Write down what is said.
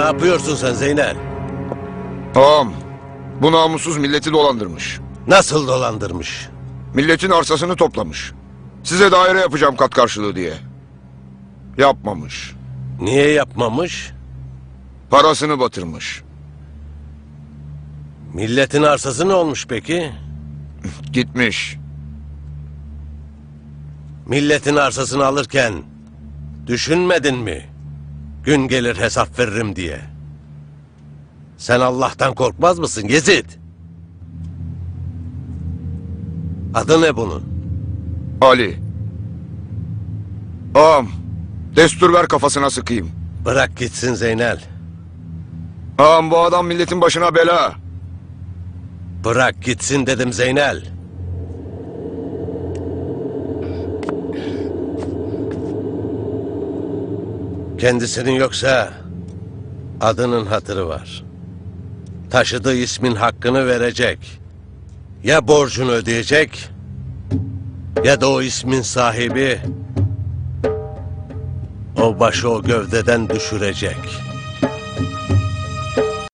yapıyorsun sen Zeynel? Ağam, bu namussuz milleti dolandırmış. Nasıl dolandırmış? Milletin arsasını toplamış. Size daire yapacağım kat karşılığı diye. Yapmamış. Niye yapmamış? Parasını batırmış. Milletin arsası ne olmuş peki? Gitmiş. Milletin arsasını alırken düşünmedin mi? Gün gelir hesap veririm diye. Sen Allah'tan korkmaz mısın Yezid? Adı ne bunun? Ali. Ağam, destur ver kafasına sıkayım. Bırak gitsin Zeynel. Ağam bu adam milletin başına bela. Bırak gitsin dedim Zeynel. Kendisinin yoksa adının hatırı var. Taşıdığı ismin hakkını verecek. Ya borcunu ödeyecek ya da o ismin sahibi o başı o gövdeden düşürecek.